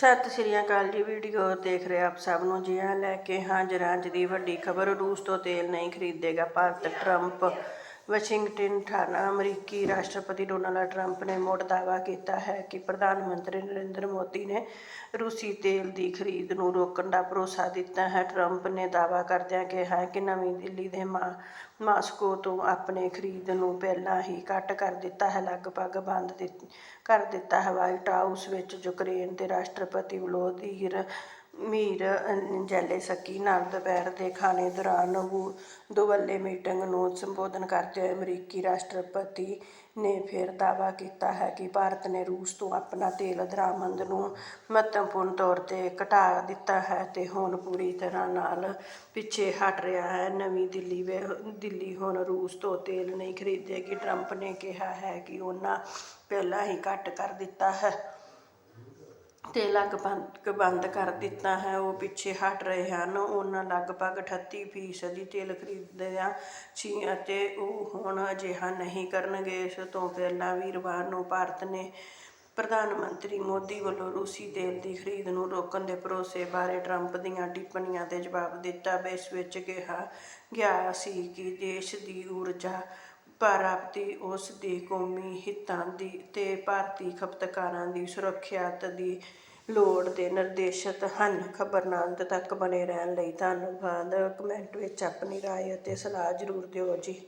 ਸਤਿ ਸ਼੍ਰੀ ਅਕਾਲ ਜੀ, ਵੀਡੀਓ ਦੇਖ ਰਹੇ ਆਪ ਸਭ ਨੂੰ ਜੀ। ਹਾਂ ਲੈ ਕੇ ਹਾਜ਼ਰ ਹਾਂ ਅੱਜ ਦੀ ਵੱਡੀ ਖਬਰ, ਰੂਸ ਤੋਂ ਤੇਲ ਨਹੀਂ ਖਰੀਦੇਗਾ ਭਾਰਤ, ਟਰੰਪ। ਵਾਸ਼ਿੰਗਟਨ ਥਾਣਾ ਅਮਰੀਕੀ ਰਾਸ਼ਟਰਪਤੀ ਡੋਨਾਲਡ ਟਰੰਪ ਨੇ ਮੁੜ ਦਾਅਵਾ ਕੀਤਾ ਹੈ ਕਿ ਪ੍ਰਧਾਨ ਮੰਤਰੀ ਨਰਿੰਦਰ ਮੋਦੀ ਨੇ ਰੂਸੀ ਤੇਲ ਦੀ ਖਰੀਦ ਨੂੰ ਰੋਕਣ ਦਾ ਭਰੋਸਾ ਦਿੱਤਾ ਹੈ। ਟਰੰਪ ਨੇ ਦਾਅਵਾ ਕਰਦਿਆਂ ਕਿਹਾ ਕਿ ਨਵੀਂ ਦਿੱਲੀ ਦੇ ਮਾ, ਮਾਸਕੋ ਤੋਂ ਆਪਣੇ ਖਰੀਦ ਨੂੰ ਪਹਿਲਾਂ ਹੀ ਘੱਟ ਕਰ ਦਿੱਤਾ ਹੈ, ਲਗਭਗ ਬੰਦ ਦਿੱਤ- ਕਰ ਦਿੱਤਾ ਹੈ। ਵਾਈਟ ਹਾਊਸ ਵਿੱਚ ਯੂਕਰੇਨ ਦੇ ਰਾਸ਼ਟਰਪਤੀ ਵਲੋਦੀਰ ਮੀਰ ਜ਼ੈਲੇਸਕੀ ਨਾਲ ਦੁਪਹਿਰ ਦੇ ਖਾਣੇ ਦੌਰਾਨ ਉਹ ਦੁਵੱਲੇ ਮੀਟਿੰਗ ਨੂੰ ਸੰਬੋਧਨ ਕਰਦੇ ਹੋਏ ਅਮਰੀਕੀ ਰਾਸ਼ਟਰਪਤੀ ਨੇ ਫਿਰ ਦਾਅਵਾ ਕੀਤਾ ਹੈ ਕਿ ਭਾਰਤ ਨੇ ਰੂਸ ਤੋਂ ਆਪਣਾ ਤੇਲ ਦਰਾਮਦ ਨੂੰ ਮਹੱਤਵਪੂਰਨ ਤੌਰ ਤੇ ਘਟਾ ਦਿੱਤਾ ਹੈ ਤੇ ਹੁਣ ਪੂਰੀ ਤਰ੍ਹਾਂ ਨਾਲ ਪਿੱਛੇ ਹਟ ਰਿਹਾ ਹੈ। ਨਵੀਂ ਦਿੱਲੀ ਵੇ, ਦਿੱਲੀ ਹੁਣ ਰੂਸ ਤੋਂ ਤੇਲ ਨਹੀਂ ਖਰੀਦੇਗੀ। ਟਰੰਪ ਨੇ ਕਿਹਾ ਹੈ ਕਿ ਉਹਨਾਂ ਪਹਿਲਾਂ ਹੀ ਘੱਟ ਕਰ ਦਿੱਤਾ ਹੈ। ਤੇ ਲਗਭਗ ਬੰਦ ਕਰ ਦਿੱਤਾ ਹੈ, ਉਹ ਪਿੱਛੇ ਹਟ ਰਹੇ ਹਨ। ਉਹਨਾਂ ਲਗਭਗ 38 ਫੀਸਦੀ ਤੇਲ ਖਰੀਦਿਆ ਸੀ ਅਤੇ ਉਹ ਹੁਣ ਅਜਿਹਾ ਨਹੀਂ ਕਰਨਗੇ। ਇਸ ਤੋਂ ਪਹਿਲਾਂ ਵੀਰਵਾਰ ਨੂੰ ਭਾਰਤ ਨੇ ਪ੍ਰਧਾਨ ਮੰਤਰੀ ਮੋਦੀ ਵੱਲੋਂ ਰੂਸੀ ਤੇਲ ਦੀ ਖਰੀਦ ਨੂੰ ਰੋਕਣ ਦੇ ਭਰੋਸੇ ਬਾਰੇ ਟਰੰਪ ਦੀਆਂ ਟਿੱਪਣੀਆਂ 'ਤੇ ਜਵਾਬ ਦਿੱਤਾ। ਇਸ ਵਿੱਚ ਕਿਹਾ ਗਿਆ ਸੀ ਕਿ ਦੇਸ਼ ਦੀ ਊਰਜਾ ਪ੍ਰਾਪਤੀ ਉਸ ਦੇ ਕੌਮੀ ਹਿੱਤਾਂ ਦੀ ਤੇ ਭਾਰਤੀ ਖਪਤਕਾਰਾਂ ਦੀ ਸੁਰੱਖਿਆ ਦੀ ਲੋੜ ਦੇ ਨਿਰਦੇਸ਼ਤ ਹਨ ਖਬਰ ਨਾਲ ਅੰਤ ਤੱਕ ਬਣੇ ਰਹਿਣ ਲਈ ਧੰਨਵਾਦ ਕਮੈਂਟ ਵਿੱਚ ਆਪਣੀ رائے ਅਤੇ ਸਲਾਹ ਜ਼ਰੂਰ ਦਿਓ ਜੀ